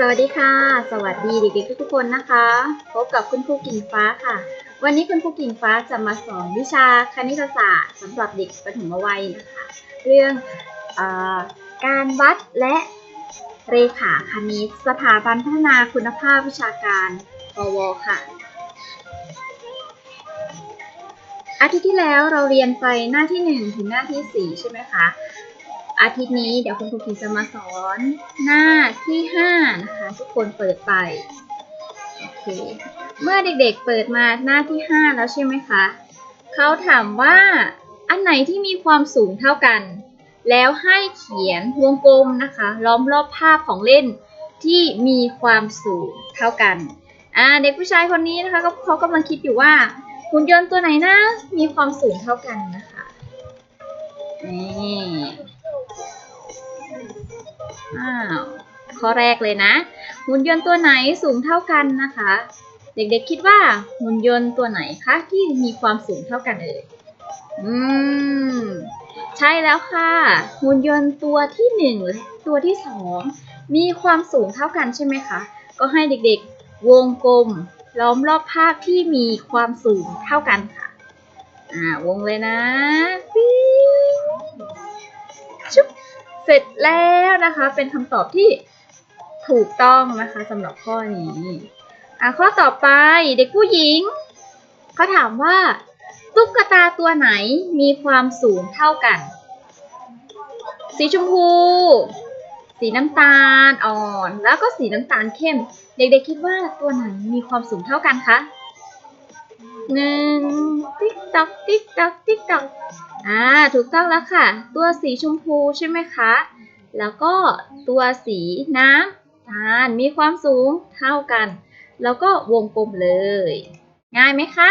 สวัสดีค่ะ สวัสดีเด็กๆทุกๆคนนะคะ พบกับคุณครูกิ่งฟ้าค่ะ วันนี้คุณครูกิ่งฟ้าจะมาสอนวิชาคณิตศาสตร์สำหรับเด็กประถมวัยนะคะเรื่องออการวัดและเรขาคณิตสถาบันพัฒนาคุณภาพวิชาการปวค่ะ อาทิตย์ที่แล้วเราเรียนไปหน้าที่ 1 ถึงหน้าที่ 4 ใช่ไหมคะ อาทิตย์นี้เดี๋ยวคุณครูกิงจะมาสอนหน้าที่ 5 นะคะ ทุกคนเปิดไปโอเคเมื่อเด็กๆเปิดมาหน้าที่ 5 แล้วใช่ไหมคะเขาถามว่าอันไหนที่มีความสูงเท่ากัน แล้วให้เขียนวงกลมนะคะ ล้อมรอบภาพของเล่นที่มีความสูงเท่ากันอ่าเด็กผู้ชายคนนี้นะคะเขากำลังคิดอยู่ว่าหุ่นยนต์ตัวไหนนะมีความสูงเท่ากันนะคะนี่ อ้าวข้อแรกเลยนะ หุ่นยนต์ตัวไหนสูงเท่ากันนะคะ เด็กๆคิดว่าหุ่นยนต์ตัวไหนคะที่มีความสูงเท่ากันเอ่ยอืมใช่แล้วค่ะ หุ่นยนต์ตัวที่หนึ่งตัวที่สองมีความสูงเท่ากันใช่ไหมคะ ก็ให้เด็กๆ วงกลม ล้อมรอบภาพที่มีความสูงเท่ากันค่ะ อ่าวงเลยนะ เสร็จแล้วนะคะ เป็นคำตอบที่ถูกต้องนะคะสำหรับข้อนี้อะข้อต่อไปเด็กผู้หญิงเขาถามว่า ตุ๊กตาตัวไหนมีความสูงเท่ากัน สีชมพู สีน้ำตาลอ่อน แล้วก็สีน้ำตาลเข้ม เด็กๆคิดว่าตัวไหนมีความสูงเท่ากันคะหนึ่งติ๊กตอกติ๊กตอกติ๊กตอก อ่าถูกต้องแล้วค่ะ ตัวสีชมพูใช่ไหมคะ แล้วก็ตัวสีน้ำตาลมีความสูงเท่ากัน แล้วก็วงกลมเลย ง่ายไหมคะ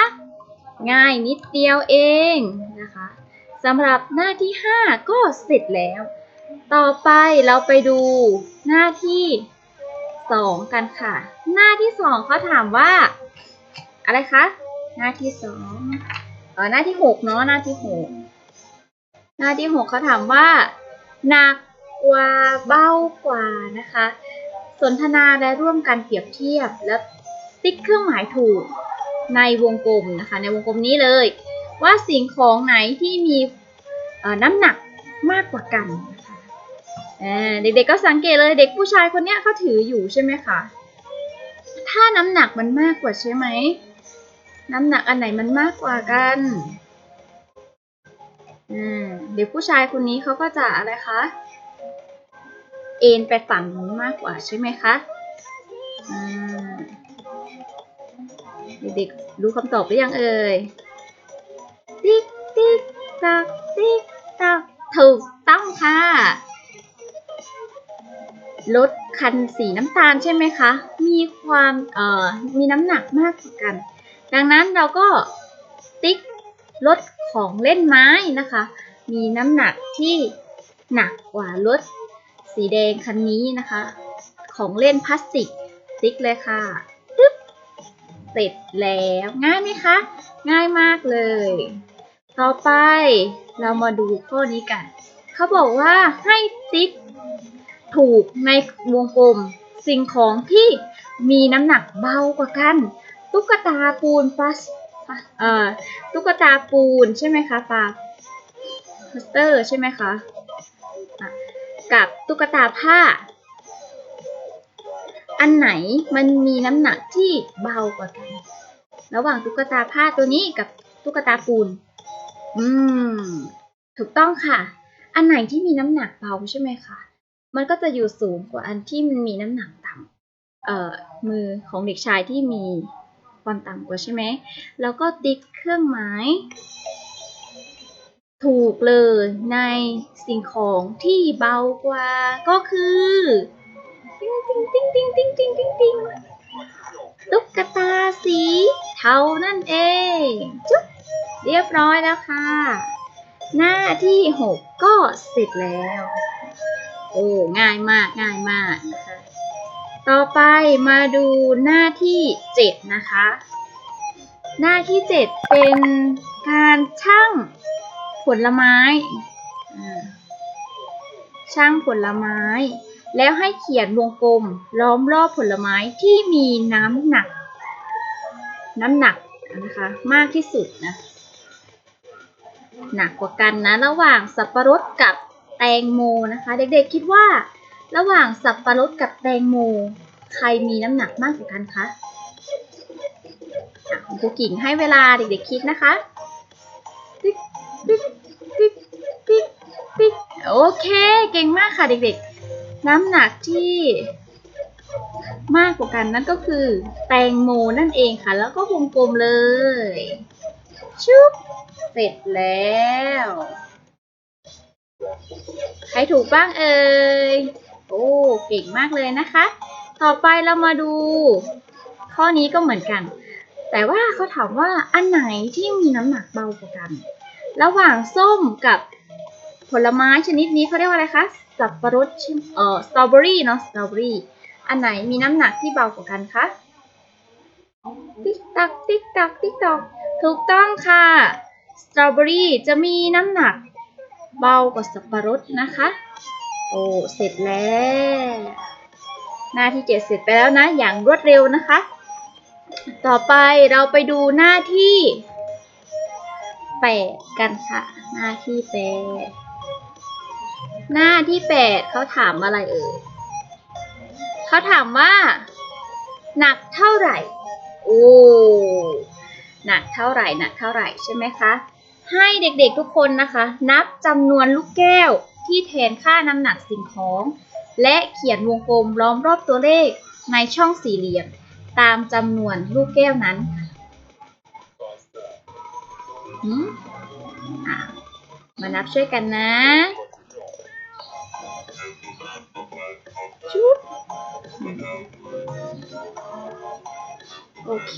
ง่ายนิดเดียวเองนะคะสำหรับหน้าที่ 5 ก็เสร็จแล้ว ต่อไปเราไปดูหน้าที่ 2 กันค่ะ หน้าที่ 2เขาถามว่า อะไรคะ หน้าที่2เออหน้าที่ 6 เนาะหน้าที่ 6 หน้าที่6เขาถามว่าหนักกว่าเบากว่านะคะ สนทนาและร่วมกันเปรียบเทียบและติ๊กเครื่องหมายถูกในวงกลมนะคะ ในวงกลมนี้เลย ว่าสิ่งของไหนที่มีน้ำหนักมากกว่ากันนะคะเด็กๆก็สังเกตเลยเด็กผู้ชายคนนี้เขาถืออยู่ใช่ไหมคะถ้าน้ำหนักมันมากกว่าใช่ไหมน้ำหนักอันไหนมันมากกว่ากัน เด็กผู้ชายคนนี้เขาก็จะอะไรคะ เอ็นไปฝั่งนู้นมากกว่าใช่ไหมคะเด็กๆรู้คำตอบหรือยังเอ่ย ติ๊กติ๊กตักติ๊กตักถูกต้องค่ะรถคันสีน้ำตาลใช่ไหมคะ มีความเอ่อมีน้ำหนักมากกว่ากัน ดังนั้นเราก็ติ๊กรถ ของเล่นไม้นะคะ มีน้ำหนักที่หนักกว่ารถสีแดงคันนี้นะคะ ของเล่นพลาสติกติ๊กเลยค่ะตึ๊บเสร็จแล้วง่ายไหมคะ ง่ายมากเลย ต่อไปเรามาดูข้อนี้กัน เขาบอกว่าให้ติ๊กถูกในวงกลมสิ่งของที่มีน้ำหนักเบากว่ากัน ตุ๊กตาปูนพลาส อ่อตุ๊กตาปูนใช่ไหมคะปาพลาสเตอร์ใช่ไหมคะะกับตุ๊กตาผ้า อันไหนมันมีน้ำหนักที่เบากว่ากัน ระหว่างตุ๊กตาผ้าตัวนี้กับตุ๊กตาปูน อืม ถูกต้องค่ะ อันไหนที่มีน้ำหนักเบาใช่ไหมคะ มันก็จะอยู่สูงกว่าอันที่มันมีน้ำหนักต่ำเอ่อมือของเด็กชายที่มี ความต่ำกว่าใช่ไหม แล้วก็ติ๊กเครื่องหมาย ถูกเลยในสิ่งของที่เบากว่าก็คือติ๊งติ๊งติ๊งติ๊งติ๊งติ๊งติ๊งติ๊งตุ๊กตาสีเทานั่นเองจุ๊บเรียบร้อยแล้วค่ะ หน้าที่ 6 ก็เสร็จแล้ว โอ้ ง่ายมาก ง่ายมาก ต่อไปมาดูหน้าที่ 7 นะคะ หน้าที่ 7 เป็นการชั่งผลไม้อ่างผลไม้ แล้วให้เขียนวงกลมล้อมรอบผลไม้ที่มีน้ำหนัก น้ำหนักนะคะมากที่สุดนะ หนักกว่ากันนะ ระหว่างสับปะรดกับแตงโมนะคะ เด็กๆคิดว่า ระหว่างสับปะรดกับแตงโม ใครมีน้ำหนักมากกว่ากันคะขอะคุณครูกิ่งให้เวลาเด็กๆคิดนะคะติ๊กติ๊กติ๊กติ๊กติ๊กโอเค เก่งมากค่ะเด็กๆ น้ำหนักที่มากกว่ากันนั่นก็คือแตงโมนั่นเองค่ะ แล้วก็วงกลมเลย ชุบ เสร็จแล้ว ใครถูกบ้างเอ่ย อ้ เก่งมากเลยนะคะ ต่อไปเรามาดู ข้อนี้ก็เหมือนกัน แต่ว่าเขาถามว่าอันไหนที่มีน้ำหนักเบากว่ากัน ระหว่างส้มกับผลไม้ชนิดนี้เขาเรียกว่าอะไรคะ สับปะรดเอ่อ สตรอเบอรี่เนาะ สตรอเบอรี่ อันไหนมีน้ำหนักที่เบากว่ากันคะ ติ๊กตัก ติ๊กตัก ติ๊กตักถูกต้องค่ะ สตรอเบอรี่จะมีน้ำหนักเบากว่าสับปะรดนะคะ อ้เสร็จแล้ว หน้าที่เจ็ดเสร็จไปแล้วนะอย่างรวดเร็วนะคะ ต่อไปเราไปดูหน้าที่แปดกันค่ะ หน้าที่แปดหน้าที่แปดเขาถามอะไรเอ่ยเขาถามว่า หนักเท่าไหร่ โอ้หนักเท่าไหร่หนักเท่าไหร่ใช่ไหมคะ ให้เด็กๆทุกคนนะคะ นับจำนวนลูกแก้ว ที่แทนค่าน้ำหนักสิ่งของ และเขียนวงกลมล้อมรอบตัวเลขในช่องสี่เหลี่ยม ตามจำนวนลูกแก้วนั้นมานับช่วยกันนะชุบโอเค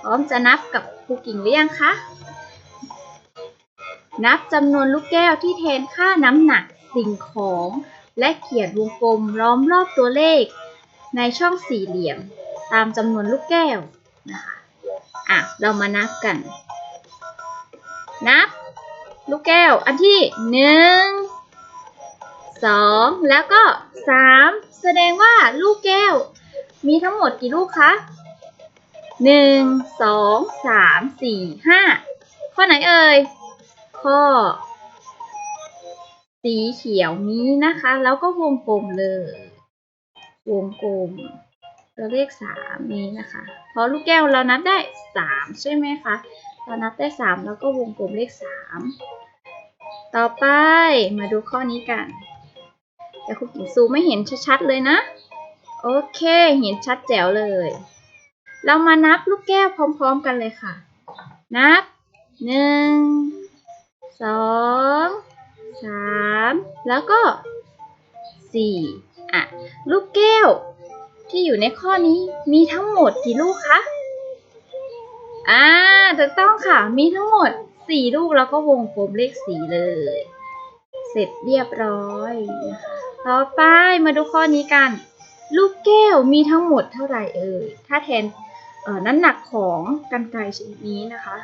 พร้อมจะนับกับครูกิ่งหรือยังคะ นับจำนวนลูกแก้วที่แทนค่าน้ำหนักสิ่งของ และเขียนวงกลมล้อมรอบตัวเลข ในช่องสี่เหลี่ยม ตามจำนวนลูกแก้วนะคะอะเรามานับกัน นับ ลูกแก้วอันที่หนึ่งสองแล้วก็สามแสดงว่าลูกแก้ว มีทั้งหมดกี่ลูกคะหนึ่งสองสามสี่ห้าข้อไหนเอ่ย ข้อ สีเขียวนี้นะคะ แล้วก็วงกลมเลย วงกลมตัวเลขสามนี้นะคะ เพราะลูกแก้วเรานับได้สามใช่ไหมคะเรานับได้สามแล้วก็วงกลมเลขสามต่อไปมาดูข้อนี้กัน แต่คุณกิงซูไม่เห็นชัดๆเลยนะ โอเค เห็นชัดแจ๋วเลย เรามานับลูกแก้วพร้อมๆกันเลยค่ะ นับหนึ่ง สองสามแล้วก็สี่อะ ลูกแก้ว ที่อยู่ในข้อนี้มีทั้งหมดกี่ลูกคะ อ่า ถูกต้องค่ะ มีทั้งหมดสี่ลูกแล้วก็วงกลมเลขสีเลย เสร็จเรียบร้อยนะคะต่อไปมาดูข้อนี้กัน ลูกแก้วมีทั้งหมดเท่าไหร่เอ่ย ถ้าแทนน้ำหนักของกันไกรชนิดนี้นะคะ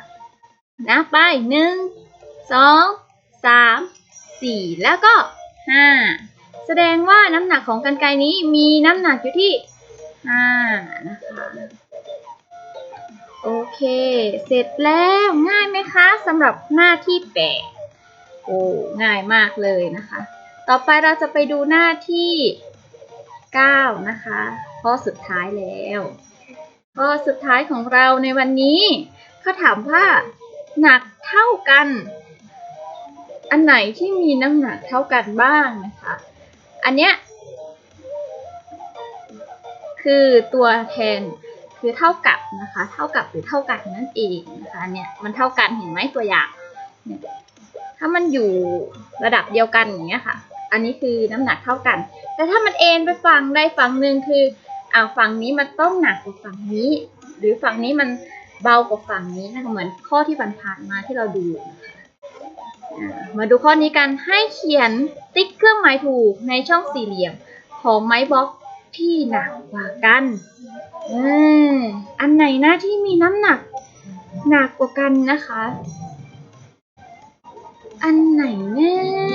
นะไปหนึ่ง สองสามสี่แล้วก็ห้าแสดงว่าน้ำหนักของกันไกรนี้มีน้ำหนักอยู่ที่ห้านะคะโอเค เสร็จแล้วง่ายไหมคะสำหรับหน้าที่แปดโอ้ง่ายมากเลยนะคะ ต่อไปเราจะไปดูหน้าที่9นะคะข้อสุดท้ายแล้วข้อสุดท้ายของเราในวันนี้เขาถามว่าหนักเท่ากัน อันไหนที่มีน้ำหนักเท่ากันบ้างนะคะ อันเนี้ยคือตัวแทนคือเท่ากับนะคะ เท่ากับหรือเท่ากันนั่นเองนะคะเนี่ยมันเท่ากันเห็นไหมตัวอย่างเนี่ยถ้ามันอยู่ระดับเดียวกันอย่างเงี้ยค่ะ อันนี้คือน้ำหนักเท่ากัน แต่ถ้ามันเอ็นไปฝั่งใดฝั่งหนึ่งคืออ่าฝั่งนี้มันต้องหนักกว่าฝั่งนี้ หรือฝั่งนี้มันเบากว่าฝั่งนี้นะคะเหมือนข้อที่ผ่านๆมาที่เราดูนะคะ มาดูข้อนี้กันให้เขียนติ๊กเครื่องหมายถูกในช่องสี่เหลี่ยม ของไม้บล็อกที่หนักกว่ากันออันไหนนะที่มีน้ำหนัก หนักกว่ากันนะคะ อันไหนเนี่ย